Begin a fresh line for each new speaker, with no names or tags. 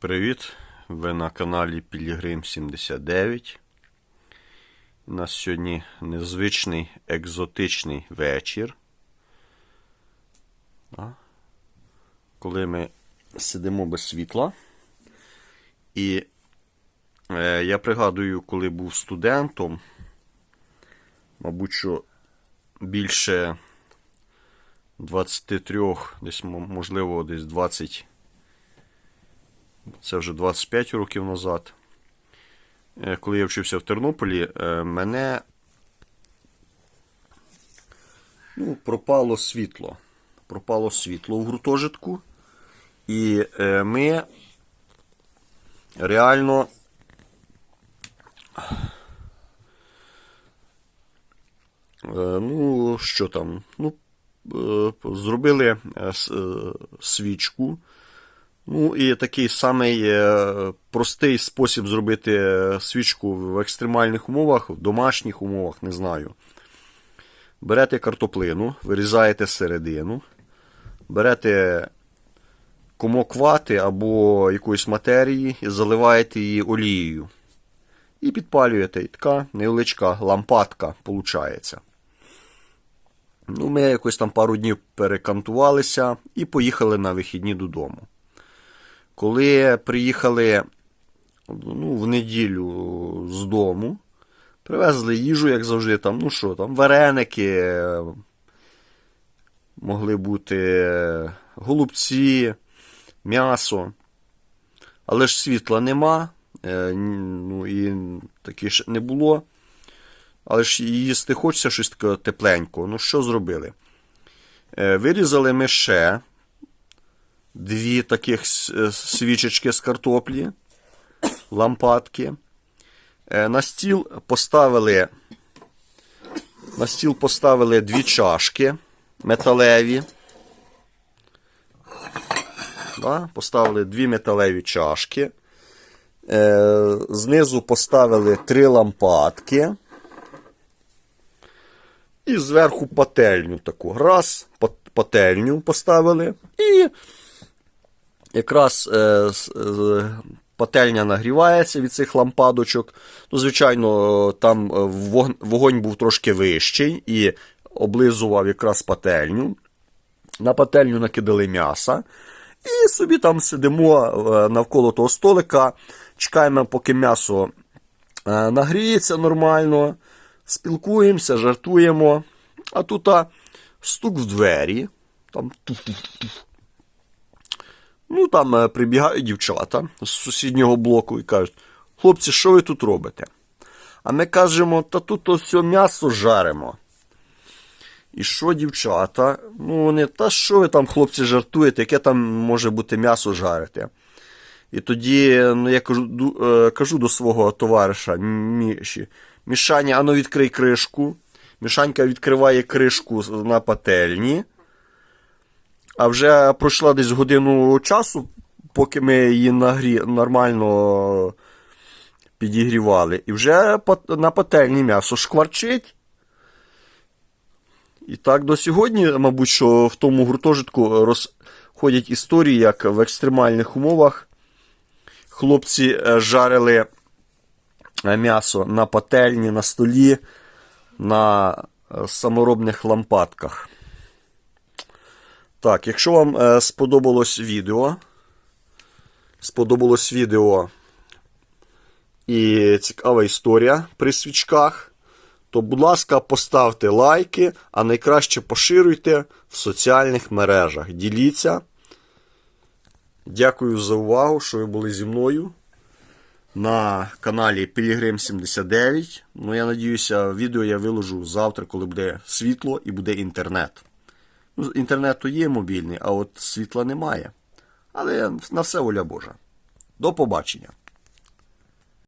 Привіт! Ви на каналі Пілігрим 79. У нас сьогодні незвичний екзотичний вечір. Коли ми сидимо без світла. І е, я пригадую, коли був студентом, мабуть, що більше 23, десь, можливо, десь 20 це вже 25 років назад. Е, Коли я вчився в Тернополі, е, мене ну, пропало світло. Пропало світло в гуртожитку. І е, ми реально ну, що там? Ну, зробили свічку. Ну і такий самий е, простий спосіб зробити е, свічку в екстремальних умовах, в домашніх умовах, не знаю. Берете картоплину, вирізаєте середину, берете комок вати або якоїсь матерії і заливаєте її олією. І підпалюєте. І така невеличка лампадка виходить. Ну, ми якось там пару днів перекантувалися і поїхали на вихідні додому. Коли приїхали ну, в неділю з дому, привезли їжу, як завжди, там, ну що, там, вареники, могли бути голубці, м'ясо. Але ж світла нема, е, ну і таке ж не було. Але ж їсти хочеться щось таке тепленького. Ну що зробили? Е, Вирізали ми ще дві таких е, свічечки з картоплі, лампадки. Е, На стіл поставили, на стіл поставили дві чашки металеві. Да? Поставили дві металеві чашки. Е, Знизу поставили три лампадки. І зверху пательню таку. Раз, пательню поставили. І якраз е, е, пательня нагрівається від цих лампадочок. Ну, звичайно, там е, вогонь був трошки вищий і облизував якраз пательню. На пательню накидали м'яса. І собі там сидимо е, навколо того столика, чекаємо, поки м'ясо е, нагріється нормально, спілкуємося, жартуємо. А тут а, стук в двері. Там туф-туф-туф. Ну, там е, прибігають дівчата з сусіднього блоку і кажуть: хлопці, що ви тут робите? А ми кажемо, та тут ось м'ясо жаримо. І що, дівчата? Ну, вони, та що ви там, хлопці, жартуєте, яке там може бути м'ясо жарити? І тоді ну, я кажу, е, кажу до свого товариша Міші, Мішаня, ану відкрий кришку. Мішанька відкриває кришку на пательні. А вже пройшла десь годину часу, поки ми її нагрі... нормально підігрівали. І вже на пательні м'ясо шкварчить. І так до сьогодні, мабуть, що в тому гуртожитку розходять історії, як в екстремальних умовах хлопці е, жарили е, м'ясо на пательні, на столі, на е, саморобних лампадках. Так, якщо вам е, сподобалось відео, сподобалось відео і цікава історія при свічках, то, будь ласка, поставте лайки, а найкраще поширюйте в соціальних мережах. Діліться. Дякую за увагу, що ви були зі мною на каналі Пілігрим 79. Ну, я надіюся, відео я виложу завтра, коли буде світло і буде інтернет. Ну, інтернету є мобільний, а от світла немає. Але на все воля Божа. До побачення.